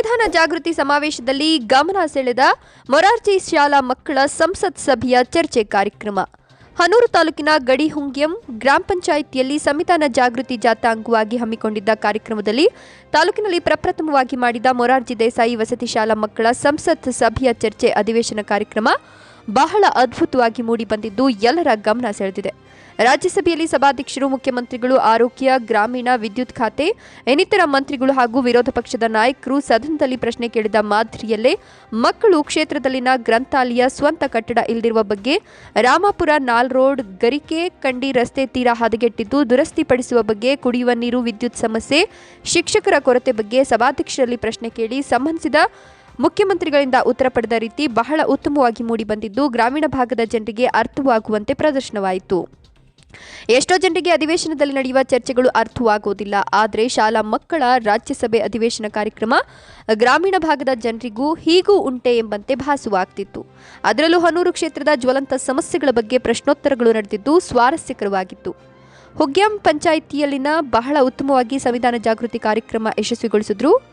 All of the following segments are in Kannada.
ಸಂವಿಧಾನ ಜಾಗೃತಿ ಸಮಾವೇಶದಲ್ಲಿ ಗಮನ ಸೆಳೆದ ಮೊರಾರ್ಜಿ ಶಾಲಾ ಮಕ್ಕಳ ಸಂಸತ್ ಸಭೆಯ ಚರ್ಚೆ ಕಾರ್ಯಕ್ರಮ. ಹನೂರು ತಾಲೂಕಿನ ಗಡಿಹುಂಗ್ಯಂ ಗ್ರಾಮ ಪಂಚಾಯಿತಿಯಲ್ಲಿ ಸಂವಿಧಾನ ಜಾಗೃತಿ ಜಾಥಾ ಅಂಗವಾಗಿ ಹಮ್ಮಿಕೊಂಡಿದ್ದ ಕಾರ್ಯಕ್ರಮದಲ್ಲಿ ತಾಲೂಕಿನಲ್ಲಿ ಪ್ರಪ್ರಥಮವಾಗಿ ಮಾಡಿದ ಮೊರಾರ್ಜಿ ದೇಸಾಯಿ ವಸತಿ ಶಾಲಾ ಮಕ್ಕಳ ಸಂಸತ್ ಸಭೆಯ ಚರ್ಚೆ ಅಧಿವೇಶನ ಕಾರ್ಯಕ್ರಮ ಬಹಳ ಅದ್ಭುತವಾಗಿ ಮೂಡಿಬಂದಿದ್ದು ಎಲ್ಲರ ಗಮನ ಸೆಳೆದಿದೆ. ರಾಜ್ಯಸಭೆಯಲ್ಲಿ ಸಭಾಧ್ಯಕ್ಷರು, ಮುಖ್ಯಮಂತ್ರಿಗಳು, ಆರೋಗ್ಯ, ಗ್ರಾಮೀಣ, ವಿದ್ಯುತ್ ಖಾತೆ, ಇನ್ನಿತರ ಮಂತ್ರಿಗಳು ಹಾಗೂ ವಿರೋಧ ಪಕ್ಷದ ನಾಯಕರು ಸದನದಲ್ಲಿ ಪ್ರಶ್ನೆ ಕೇಳಿದ ಮಾದರಿಯಲ್ಲೇ ಮಕ್ಕಳು ಕ್ಷೇತ್ರದಲ್ಲಿನ ಗ್ರಂಥಾಲಯ ಸ್ವಂತ ಕಟ್ಟಡ ಇಲ್ಲದಿರುವ ಬಗ್ಗೆ ರಾಮಾಪುರ ನಾಲ್ ರೋಡ್ ಗರಿಕೆ ಕಂಡಿ ರಸ್ತೆ ತೀರ ಹದಗೆಟ್ಟಿದ್ದು ದುರಸ್ತಿಪಡಿಸುವ ಬಗ್ಗೆ ಕುಡಿಯುವ ನೀರು, ವಿದ್ಯುತ್ ಸಮಸ್ಯೆ, ಶಿಕ್ಷಕರ ಕೊರತೆ ಬಗ್ಗೆ ಸಭಾಧ್ಯಕ್ಷರಲ್ಲಿ ಪ್ರಶ್ನೆ ಕೇಳಿ ಸಂಬಂಧಿಸಿದ ಮುಖ್ಯಮಂತ್ರಿಗಳಿಂದ ಉತ್ತರ ಪಡೆದ ರೀತಿ ಬಹಳ ಉತ್ತಮವಾಗಿ ಮೂಡಿಬಂದಿದ್ದು, ಗ್ರಾಮೀಣ ಭಾಗದ ಜನರಿಗೆ ಅರ್ಥವಾಗುವಂತೆ ಪ್ರದರ್ಶನವಾಯಿತು. ಎಷ್ಟೋ ಜನರಿಗೆ ಅಧಿವೇಶನದಲ್ಲಿ ನಡೆಯುವ ಚರ್ಚೆಗಳು ಅರ್ಥವಾಗುವುದಿಲ್ಲ. ಆದರೆ ಶಾಲಾ ಮಕ್ಕಳ ರಾಜ್ಯಸಭೆ ಅಧಿವೇಶನ ಕಾರ್ಯಕ್ರಮ ಗ್ರಾಮೀಣ ಭಾಗದ ಜನರಿಗೂ ಹೀಗೂ ಉಂಟೆ ಎಂಬಂತೆ ಭಾಸವಾಗ್ತಿತ್ತು. ಅದರಲ್ಲೂ ಹನೂರು ಕ್ಷೇತ್ರದ ಜ್ವಲಂತ ಸಮಸ್ಯೆಗಳ ಬಗ್ಗೆ ಪ್ರಶ್ನೋತ್ತರಗಳು ನಡೆದಿದ್ದು ಸ್ವಾರಸ್ಯಕರವಾಗಿತ್ತು. ಹುಗ್ಯಾಂ ಪಂಚಾಯಿತಿಯಲ್ಲಿನ ಬಹಳ ಉತ್ತಮವಾಗಿ ಸಂವಿಧಾನ ಜಾಗೃತಿ ಕಾರ್ಯಕ್ರಮ ಯಶಸ್ವಿಗೊಳಿಸಿದ್ರು.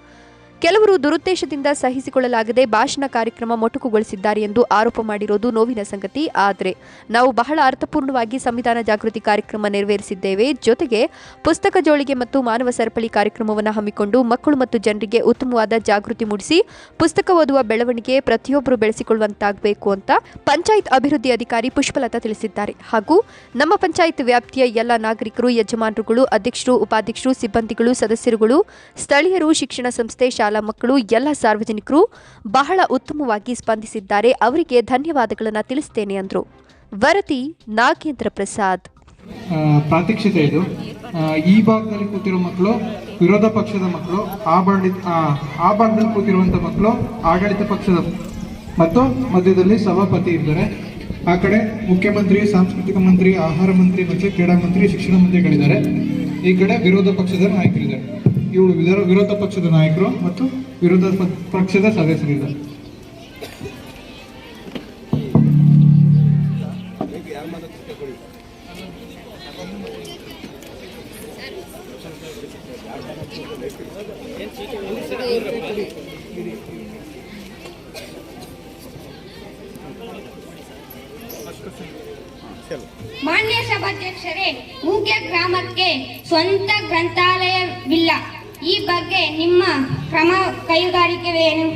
ಕೆಲವರು ದುರುದ್ದೇಶದಿಂದ ಸಹಿಸಿಕೊಳ್ಳಲಾಗದೆ ಭಾಷಣ ಕಾರ್ಯಕ್ರಮ ಮೊಟಕುಗೊಳಿಸಿದ್ದಾರೆ ಎಂದು ಆರೋಪ ಮಾಡಿರೋದು ನೋವಿನ ಸಂಗತಿ. ಆದರೆ ನಾವು ಬಹಳ ಅರ್ಥಪೂರ್ಣವಾಗಿ ಸಂವಿಧಾನ ಜಾಗೃತಿ ಕಾರ್ಯಕ್ರಮ ನೆರವೇರಿಸಿದ್ದೇವೆ. ಜೊತೆಗೆ ಪುಸ್ತಕ ಜೋಳಿಗೆ ಮತ್ತು ಮಾನವ ಸರಪಳಿ ಕಾರ್ಯಕ್ರಮವನ್ನು ಹಮ್ಮಿಕೊಂಡು ಮಕ್ಕಳು ಮತ್ತು ಜನರಿಗೆ ಉತ್ತಮವಾದ ಜಾಗೃತಿ ಮೂಡಿಸಿ ಪುಸ್ತಕ ಓದುವ ಬೆಳವಣಿಗೆ ಪ್ರತಿಯೊಬ್ಬರು ಬೆಳೆಸಿಕೊಳ್ಳುವಂತಾಗಬೇಕು ಅಂತ ಪಂಚಾಯತ್ ಅಭಿವೃದ್ಧಿ ಅಧಿಕಾರಿ ಪುಷ್ಪಲತಾ ತಿಳಿಸಿದ್ದಾರೆ. ಹಾಗೂ ನಮ್ಮ ಪಂಚಾಯತ್ ವ್ಯಾಪ್ತಿಯ ಎಲ್ಲ ನಾಗರಿಕರು, ಯಜಮಾನರುಗಳು, ಅಧ್ಯಕ್ಷರು, ಉಪಾಧ್ಯಕ್ಷರು, ಸಿಬ್ಬಂದಿಗಳು, ಸದಸ್ಯರುಗಳು, ಸ್ಥಳೀಯರು, ಶಿಕ್ಷಣ ಸಂಸ್ಥೆ ಶಾಲಾ ಮಕ್ಕಳು, ಎಲ್ಲ ಸಾರ್ವಜನಿಕರು ಬಹಳ ಉತ್ತಮವಾಗಿ ಸ್ಪಂದಿಸಿದ್ದಾರೆ. ಅವರಿಗೆ ಧನ್ಯವಾದಗಳನ್ನು ತಿಳಿಸ್ತೇನೆ ಅಂದರು. ವರದಿ ನಾಗೇಂದ್ರ ಪ್ರಸಾದ್. ಪ್ರಾತ್ಯಕ್ಷತೆ ಇದು. ಈ ಭಾಗದಲ್ಲಿ ಕೂತಿರೋ ಮಕ್ಕಳು, ವಿರೋಧ ಪಕ್ಷದ ಮಕ್ಕಳು, ಆ ಆ ಭಾಗದಲ್ಲಿ ಕೂತಿರುವಂಥ ಮಕ್ಕಳು, ಆಡಳಿತ ಪಕ್ಷದ ಮತ್ತು ಮಧ್ಯದಲ್ಲಿ ಸಭಾಪತಿ ಇದ್ದಾರೆ. ಆ ಕಡೆ ಮುಖ್ಯಮಂತ್ರಿ, ಸಾಂಸ್ಕೃತಿಕ ಮಂತ್ರಿ, ಆಹಾರ ಮಂತ್ರಿ ಮತ್ತು ಕ್ರೀಡಾ ಮಂತ್ರಿ, ಶಿಕ್ಷಣ ಮಂತ್ರಿಗಳಿದ್ದಾರೆ. ಈ ಕಡೆ ವಿರೋಧ ಪಕ್ಷದ ನಾಯಕರಿದ್ದಾರೆ. ಇವಳು ವಿರೋ- ವಿರೋಧ ಪಕ್ಷದ ನಾಯಕರು ಮತ್ತು ವಿರೋಧ ಪಕ್ಷದ ಸದಸ್ಯರಿಂದ ಮಾನ್ಯ ಸಭಾಧ್ಯಕ್ಷರೇ ಮೂಗ್ಯ ಗ್ರಾಮಕ್ಕೆ ಸ್ವಂತ ಗ್ರಂಥಾಲಯವಿಲ್ಲ. ಈ ಬಗ್ಗೆ ನಿಮ್ಮ ಕ್ರಮ ಕೈಗಾರಿಕೆವೇನು?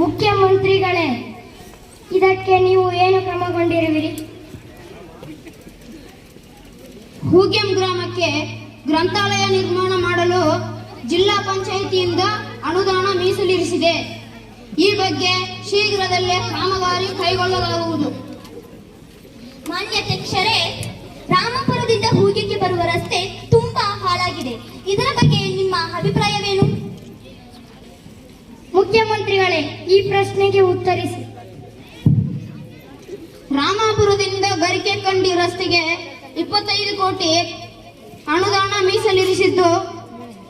ಮುಖ್ಯಮಂತ್ರಿಗಳೇ ಇದಕ್ಕೆ ನೀವು ಏನು ಕ್ರಮಗೊಂಡಿರುವಿರಿ? ಹೂಗ್ಯಂ ಗ್ರಾಮಕ್ಕೆ ಗ್ರಂಥಾಲಯ ನಿರ್ಮಾಣ ಮಾಡಲು ಜಿಲ್ಲಾ ಪಂಚಾಯಿತಿಯಿಂದ ಅನುದಾನ ಮೀಸಲಿರಿಸಿದೆ. ಈ ಬಗ್ಗೆ ಶೀಘ್ರದಲ್ಲೇ ಕಾಮಗಾರಿ ಕೈಗೊಳ್ಳಲಾಗುವುದು. ಮಾನ್ಯ ಅಧ್ಯಕ್ಷರೇ ರಾಮಪುರದಿಂದ ಹೂಗಿಗೆ ಬರುವ ರಸ್ತೆ ತುಂಬಾ ಹಾಳಾಗಿದೆ. ಇದರ ಬಗ್ಗೆ ನಿಮ್ಮ ಅಭಿಪ್ರಾಯವೇನು? ಮುಖ್ಯಮಂತ್ರಿಗಳೇ ಈ ಪ್ರಶ್ನೆಗೆ ಉತ್ತರಿಸಿ. ರಾಮಪುರದಿಂದ ಬರಿಕೆ ಕಂಡಿ ರಸ್ತೆಗೆ ಇಪ್ಪತ್ತೈದು ಕೋಟಿ ಅನುದಾನ ಮೀಸಲಿರಿಸಿದ್ದು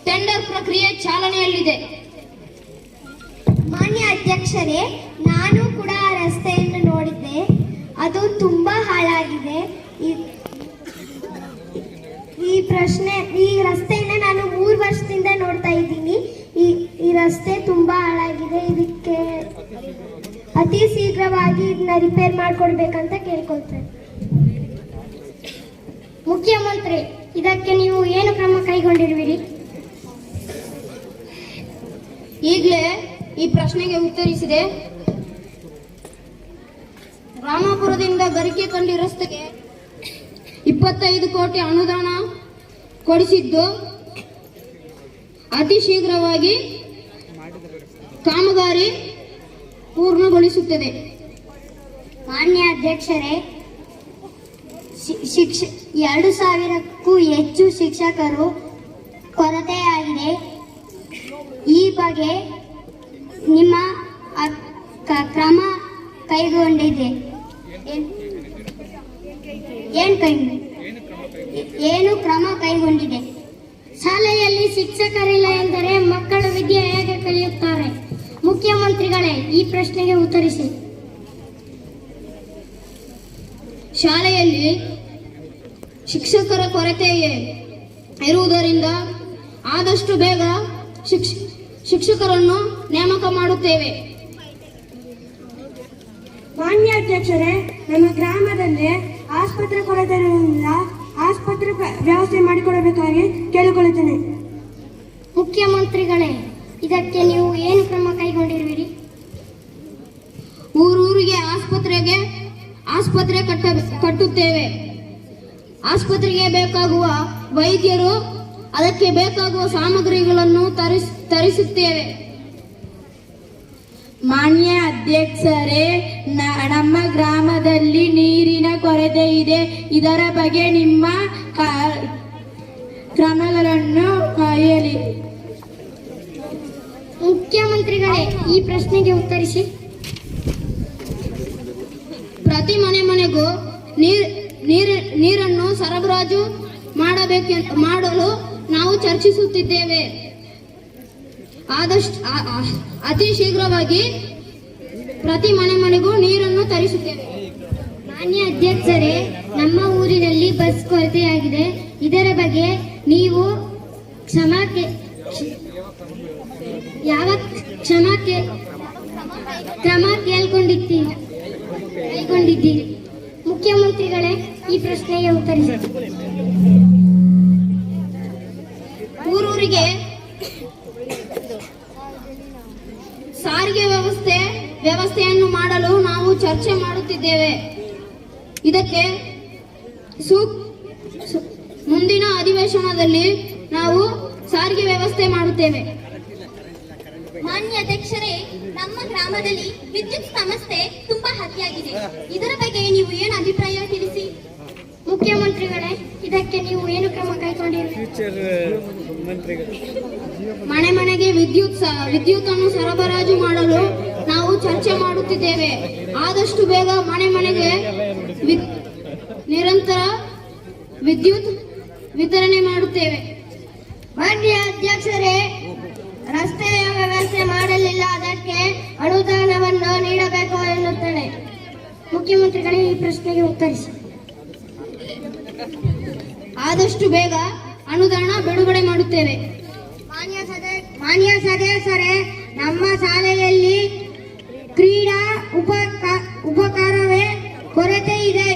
ಟೆಂಡರ್ ಪ್ರಕ್ರಿಯೆ ಚಾಲನೆಯಲ್ಲಿದೆ. ಮಾನ್ಯ ಅಧ್ಯಕ್ಷರೇ ನಾನು ಕೂಡ ಆ ರಸ್ತೆಯನ್ನು ನೋಡಿದ್ದೆ. ಅದು ತುಂಬಾ ಹಾಳಾಗಿದೆ. ಪ್ರಶ್ನೆ ಈ ರಸ್ತೆಯನ್ನ ನಾನು ಮೂರು ವರ್ಷದಿಂದ ನೋಡ್ತಾ ಇದ್ದೀನಿ. ಈ ಈ ರಸ್ತೆ ತುಂಬಾ ಹಾಳಾಗಿದೆ. ಇದಕ್ಕೆ ಅತಿ ಶೀಘ್ರವಾಗಿ ಇದನ್ನ ರಿಪೇರ್ ಮಾಡ್ಕೊಡ್ಬೇಕಂತ ಕೇಳ್ಕೊಳ್ತೇನೆ. ಮುಖ್ಯಮಂತ್ರಿ, ಇದಕ್ಕೆ ನೀವು ಏನು ಕ್ರಮ ಕೈಗೊಂಡಿರುವಿರಿ? ಈಗಲೇ ಈ ಪ್ರಶ್ನೆಗೆ ಉತ್ತರಿಸಿದೆ. ರಾಮಪುರದಿಂದ ಗರಿಕೆ ಕಂಡಿ ರಸ್ತೆಗೆ ಇಪ್ಪತ್ತೈದು ಕೋಟಿ ಅನುದಾನ ಕೊಡಿಸಿದ್ದು ಅತಿ ಶೀಘ್ರವಾಗಿ ಕಾಮಗಾರಿ ಪೂರ್ಣಗೊಳಿಸುತ್ತದೆ. ಮಾನ್ಯ ಅಧ್ಯಕ್ಷರೇ ಶಿಕ್ಷ, ಎರಡು ಸಾವಿರಕ್ಕೂ ಹೆಚ್ಚು ಶಿಕ್ಷಕರು ಕೊರತೆಯಾಗಿದೆ. ಈ ಬಗ್ಗೆ ನಿಮ್ಮ ಕ್ರಮ ಕೈಗೊಂಡಿದೆ. ಏನ್- ಏನ್ ಕೈ ಏನು ಕ್ರಮ ಕೈಗೊಂಡಿದೆ? ಶಾಲೆಯಲ್ಲಿ ಶಿಕ್ಷಕರಿಲ್ಲ ಎಂದರೆ ಮಕ್ಕಳ ವಿದ್ಯೆ ಹೇಗೆ ಕಲಿಯುತ್ತಾರೆ? ಮುಖ್ಯಮಂತ್ರಿಗಳೇ, ಈ ಪ್ರಶ್ನೆಗೆ ಉತ್ತರಿಸಿ. ಶಾಲೆಯಲ್ಲಿ ಶಿಕ್ಷಕರ ಕೊರತೆ ಇರುವುದರಿಂದ ಆದಷ್ಟು ಬೇಗ ಶಿಕ್ಷ ಶಿಕ್ಷಕರನ್ನು ನೇಮಕ ಮಾಡುತ್ತೇವೆ. ಮಾನ್ಯ ಅಧ್ಯಕ್ಷರೇ, ನಮ್ಮ ಗ್ರಾಮದಲ್ಲಿ ಆಸ್ಪತ್ರೆ ಕೊರತೆ ಇರುವುದರಿಂದ ಆಸ್ಪತ್ರೆ ವ್ಯವಸ್ಥೆ ಮಾಡಿಕೊಡಬೇಕಾಗಿ ಕೇಳಿಕೊಳ್ಳುತ್ತೇನೆ. ಮುಖ್ಯಮಂತ್ರಿಗಳೇ, ಇದಕ್ಕೆ ನೀವು ಏನು ಕ್ರಮ ಕೈಗೊಂಡಿರುವಿರಿ? ಊರೂರಿಗೆ ಆಸ್ಪತ್ರೆಗೆ ಆಸ್ಪತ್ರೆ ಕಟ್ಟ ಕಟ್ಟುತ್ತೇವೆ. ಆಸ್ಪತ್ರೆಗೆ ಬೇಕಾಗುವ ವೈದ್ಯರು, ಅದಕ್ಕೆ ಬೇಕಾಗುವ ಸಾಮಗ್ರಿಗಳನ್ನು ತರಿಸ್ ತರಿಸುತ್ತೇವೆ. ಮಾನ್ಯ ಅಧ್ಯಕ್ಷರೇ ನಮ್ಮ ಗ್ರಾಮದಲ್ಲಿ ನೀರಿನ ಕೊರತೆ ಇದೆ. ಇದರ ಬಗ್ಗೆ ನಿಮ್ಮ ಕ್ರಮಗಳನ್ನು ಕಾಯಲಿ. ಮುಖ್ಯಮಂತ್ರಿಗಳೇ, ಈ ಪ್ರಶ್ನೆಗೆ ಉತ್ತರಿಸಿ. ಪ್ರತಿ ಮನೆ ಮನೆಗೂ ನೀರ್ ನೀರ್, ನೀರನ್ನು ಸರಬರಾಜು ಮಾಡಬೇಕೆ, ಮಾಡಲು ನಾವು ಚರ್ಚಿಸುತ್ತಿದ್ದೇವೆ. ಆದಷ್ಟು ಅತಿ ಶೀಘ್ರವಾಗಿ ಪ್ರತಿ ಮನೆ ಮನೆಗೂ ನೀರನ್ನು ತರಿಸುತ್ತೇವೆ. ಮಾನ್ಯ ಅಧ್ಯಕ್ಷರೇ ನಮ್ಮ ಊರಿನಲ್ಲಿ ಬಸ್ ಕೊರತೆಯಾಗಿದೆ. ಇದರ ಬಗ್ಗೆ ನೀವು ಕ್ಷಮ ಯಾವ ಕ್ಷಮಾ ಕ್ರಮ ಕೇಳ್ಕೊಂಡಿದ್ದೀರಿ? ಕೈಗೊಂಡಿದ್ದೀರಿ. ಮುಖ್ಯಮಂತ್ರಿಗಳೇ ಈ ಪ್ರಶ್ನೆಗೆ ಉತ್ತರಿಸಿ. ಊರೂರಿಗೆ ಸಾರಿಗೆ ವ್ಯವಸ್ಥೆ ವ್ಯವಸ್ಥೆಯನ್ನು ಮಾಡಲು ನಾವು ಚರ್ಚೆ ಮಾಡುತ್ತಿದ್ದೇವೆ. ಇದಕ್ಕೆ ಮುಂದಿನ ಅಧಿವೇಶನದಲ್ಲಿ ನಾವು ಸಾರಿಗೆ ವ್ಯವಸ್ಥೆ ಮಾಡುತ್ತೇವೆ. ಮಾನ್ಯ ಅಧ್ಯಕ್ಷರೇ ನಮ್ಮ ಗ್ರಾಮದಲ್ಲಿ ವಿದ್ಯುತ್ ಸಮಸ್ಯೆ ತುಂಬಾ ಅತಿಯಾಗಿದೆ. ಇದರ ಬಗ್ಗೆ ನೀವು ಏನು ಅಭಿಪ್ರಾಯ ತಿಳಿಸಿ? ಮುಖ್ಯಮಂತ್ರಿಗಳೇ ಇದಕ್ಕೆ ನೀವು ಏನು ಕ್ರಮ ಕೈಗೊಂಡಿರಿ? ಮನೆ ಮನೆಗೆ ವಿದ್ಯುತ್ ಸ- ವಿದ್ಯುತ್ ಅನ್ನು ಸರಬರಾಜು ಮಾಡಲು ಚರ್ಚೆ ಮಾಡುತ್ತಿದ್ದೇವೆ. ಆದಷ್ಟು ಬೇಗ ಮನೆ ಮನೆಗೆ ನಿರಂತರ ವಿದ್ಯುತ್ ವಿತರಣೆ ಮಾಡುತ್ತೇವೆ. ಮಾನ್ಯ ಅಧ್ಯಕ್ಷರೇ, ರಸ್ತೆಯ ವ್ಯವಸ್ಥೆ ಮಾಡಲಿಲ್ಲ. ಅದಕ್ಕೆ ಅನುದಾನವನ್ನು ನೀಡಬೇಕು ಎನ್ನುತ್ತೇನೆ. ಮುಖ್ಯಮಂತ್ರಿಗಳೇ, ಈ ಪ್ರಶ್ನೆಗೆ ಉತ್ತರಿಸಿ. ಆದಷ್ಟು ಬೇಗ ಅನುದಾನ ಬಿಡುಗಡೆ ಮಾಡುತ್ತೇವೆ. ಮಾನ್ಯ ಸದಸ್ಯರೇ, ನಮ್ಮ ಶಾಲೆಯಲ್ಲಿ ಕ್ರೀಡಾ ಉಪಕ ಉಪಕಾರವೇ ಕೊರತೆ ಇದೆ